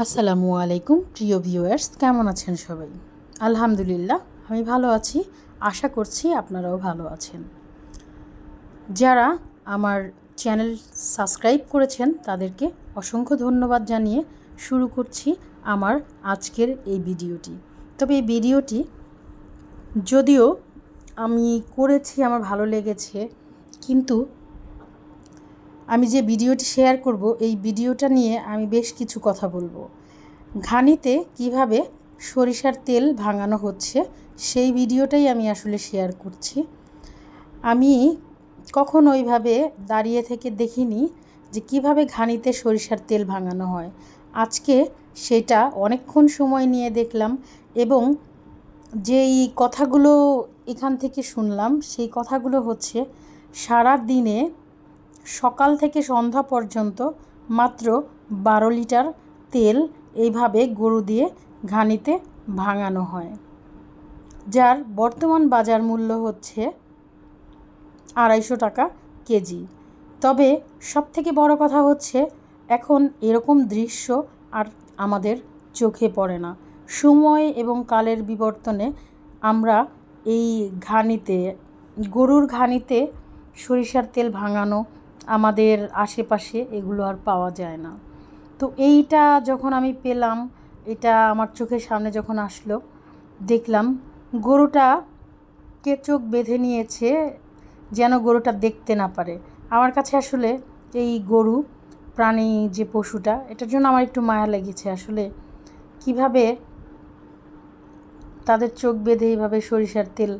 আসসালামু আলাইকুম, প্রিয় ভিউয়ার্স কেমন আছেন সবাই? আলহামদুলিল্লাহ, আমি ভালো আছি, আশা করছি আপনারাও ভালো আছেন। যারা আমার চ্যানেল সাবস্ক্রাইব করেছেন, তাদেরকে অসংখ্য ধন্যবাদ জানিয়ে শুরু করছি আমার আজকের এই ভিডিওটি। তবে এই ভিডিওটি যদিও আমি করেছি, আমার ভালো লেগেছে, কিন্তু আমি যে ভিডিওটি শেয়ার করব, এই ভিডিওটা নিয়ে আমি বেশ কিছু কথা বলব। ঘানিতে কীভাবে সরিষার তেল ভাঙানো হচ্ছে, সেই ভিডিওটাই আমি আসলে শেয়ার করছি। আমি কখন ওইভাবে দাঁড়িয়ে থেকে দেখিনি যে কীভাবে ঘানিতে সরিষার তেল ভাঙানো হয়। আজকে সেটা অনেকক্ষণ সময় নিয়ে দেখলাম এবং যেই কথাগুলো এখান থেকে শুনলাম, সেই কথাগুলো হচ্ছে সারা দিনে সকাল থেকে সন্ধ্যা পর্যন্ত মাত্র বারো লিটার তেল এইভাবে গরু দিয়ে ঘানিতে ভাঙানো হয়, যার বর্তমান বাজার মূল্য হচ্ছে আড়াইশো টাকা কেজি। তবে সবথেকে বড় কথা হচ্ছে, এখন এরকম দৃশ্য আর আমাদের চোখে পড়ে না। সময় এবং কালের বিবর্তনে আমরা এই ঘানিতে, গরুর ঘানিতে সরিষার তেল ভাঙানো আমাদের আশেপাশে এগুলো আর পাওয়া যায় না। তো এইটা যখন আমি পেলাম, এটা আমার চোখের সামনে যখন আসলো, দেখলাম গরুটা কে চোখ বেঁধে নিয়েছে যেন গরুটা দেখতে না পারে। আমার কাছে আসলে এই গরু, প্রাণী যে পশুটা, এটার জন্য আমার একটু মায়া লেগেছে আসলে। কীভাবে তাদের চোখ বেঁধে এইভাবে সরিষার তেল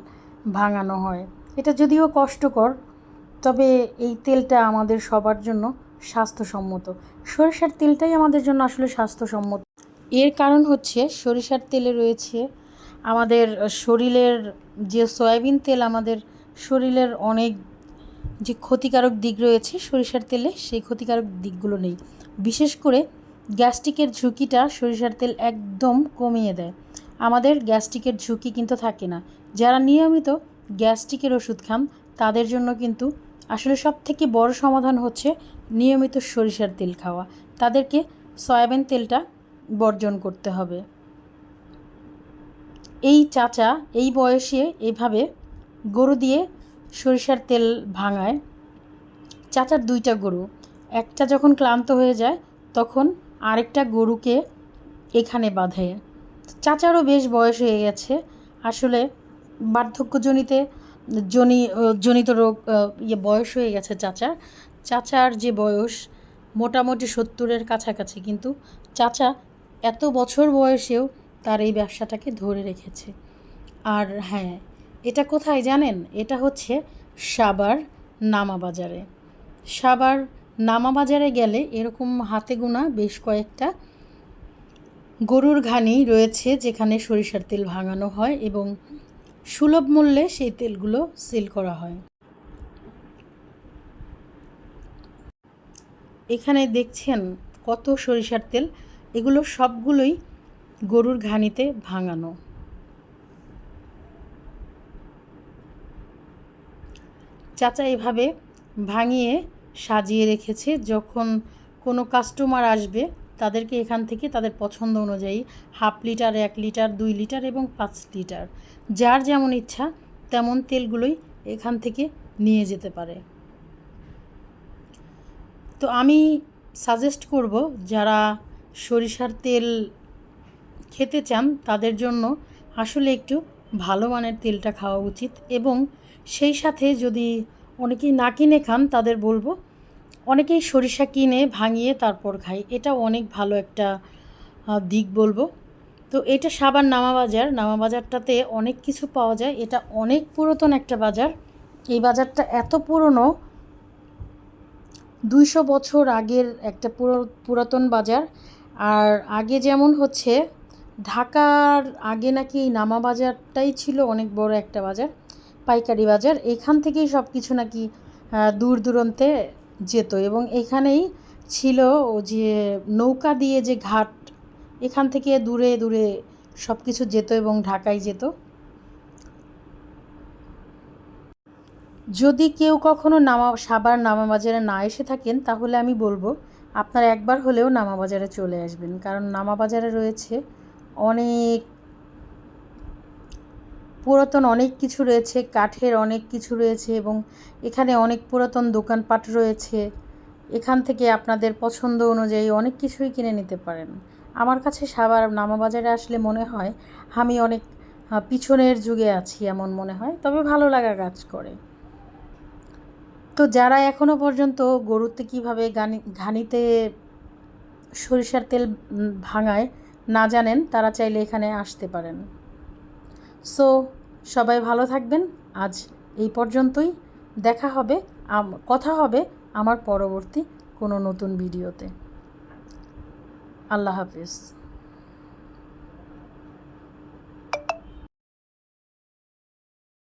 ভাঙানো হয়, এটা যদিও কষ্টকর তবে এই তেলটা আমাদের সবার জন্য স্বাস্থ্যসম্মত। সরিষার তেলটাই আমাদের জন্য আসলে স্বাস্থ্যসম্মত। এর কারণ হচ্ছে সরিষার তেলে রয়েছে আমাদের শরীরের যে সয়াবিন তেল আমাদের শরীরের অনেক যে ক্ষতিকারক দিক রয়েছে সরিষার তেলে, সেই ক্ষতিকারক দিকগুলো নেই। বিশেষ করে গ্যাস্ট্রিকের ঝুঁকিটা সরিষার তেল একদম কমিয়ে দেয়। আমাদের গ্যাস্ট্রিকের ঝুঁকি কিন্তু থাকে না। যারা নিয়মিত গ্যাস্ট্রিকের ওষুধ খান, তাদের জন্য কিন্তু আসলে সব থেকে বড় সমাধান হচ্ছে নিয়মিত সরিষার তেল খাওয়া। তাদেরকে সয়াবিন তেলটা বর্জন করতে হবে। এই চাচা এই বয়সে এভাবে গরু দিয়ে সরিষার তেল ভাঙায়। চাচার দুইটা গরু। একটা যখন ক্লান্ত হয়ে যায়, তখন আরেকটা গরুকে এখানে বাঁধে। চাচারও বেশ বয়স হয়ে গেছে। আসলে বার্ধক্যজনিতে জনি জনিত রোগ ইয়ে বয়স হয়ে গেছে চাচার চাচার যে বয়স, মোটামুটি সত্তরের কাছাকাছি, কিন্তু চাচা এত বছর বয়সেও তার এই ব্যবসাটাকে ধরে রেখেছে। আর হ্যাঁ এটা কোথায় জানেন? এটা হচ্ছে সাবার নামা বাজারে। সাবার নামা বাজারে গেলে এরকম হাতে গোনা বেশ কয়েকটা গরুর ঘানি রয়েছে, যেখানে সরিষার তেল ভাঙানো হয় এবং সুলভ মূল্যে সেই তেলগুলো সেল করা হয়। এখানে দেখছেন কত সরিষার তেল। এগুলো সবগুলোই গরুর ঘানিতে ভাঙানো। চাচা এভাবে ভাঙিয়ে সাজিয়ে রেখেছে। যখন কোনো কাস্টমার আসবে তাদেরকে এখান থেকে তাদের পছন্দ অনুযায়ী হাফ লিটার, এক লিটার, দুই লিটার এবং পাঁচ লিটার। যার যেমন ইচ্ছা তেমন তেলগুলোই এখান থেকে নিয়ে যেতে পারে। তো আমি সাজেস্ট করব যারা সরিষার তেল খেতে চান তাদের জন্য আসলে একটু ভালো মানের তেলটা খাওয়া উচিত এবং সেই সাথে যদি অনেকেই না কিনে খান তাদের বলব অনেকেই সরিষা কিনে ভাঙিয়ে তারপর খাই এটা অনেক ভালো একটা দিক বলব। তো এটা সাবান নামা বাজার। নামা বাজারটাতে অনেক কিছু পাওয়া যায়। এটা অনেক পুরাতন একটা বাজার। এই বাজারটা এত পুরনো, দুইশো বছর আগের একটা পুরাতন বাজার। আর আগে যেমন হচ্ছে, ঢাকার আগে নাকি এই নামা বাজারটাই ছিল অনেক বড় একটা বাজার, পাইকারি বাজার। এখান থেকেই সব কিছু নাকি দূর দূরান্তে যেত এবং এখানেই ছিল ও যে নৌকা দিয়ে যে ঘাট, এখান থেকে দূরে দূরে সব কিছু যেত এবং ঢাকায় যেত। যদি কেউ কখনো নামা, সাবার নামা বাজারে না এসে থাকেন, তাহলে আমি বলব আপনারা একবার হলেও নামা বাজারে চলে আসবেন। কারণ নামা বাজারে রয়েছে অনেক পুরাতন অনেক কিছু রয়েছে, কাঠের অনেক কিছু রয়েছে এবং এখানে অনেক পুরাতন দোকানপাট রয়েছে। এখান থেকে আপনাদের পছন্দ অনুযায়ী অনেক কিছুই কিনে নিতে পারেন। আমার কাছে সাবার নামাবাজারে আসলে মনে হয় আমি অনেক পিছনের যুগে আছি এমন মনে হয়, তবে ভালো লাগা কাজ করে। তো যারা এখনও পর্যন্ত গরুতে কীভাবে গানি, ঘানিতে সরিষার তেল ভাঙায় না জানেন, তারা চাইলে এখানে আসতে পারেন। সো সবাই ভালো থাকবেন। আজ এই পর্যন্তই। দেখা হবে কথা হবে আমার পরবর্তী কোনো নতুন ভিডিওতে। আল্লাহ হাফিজ।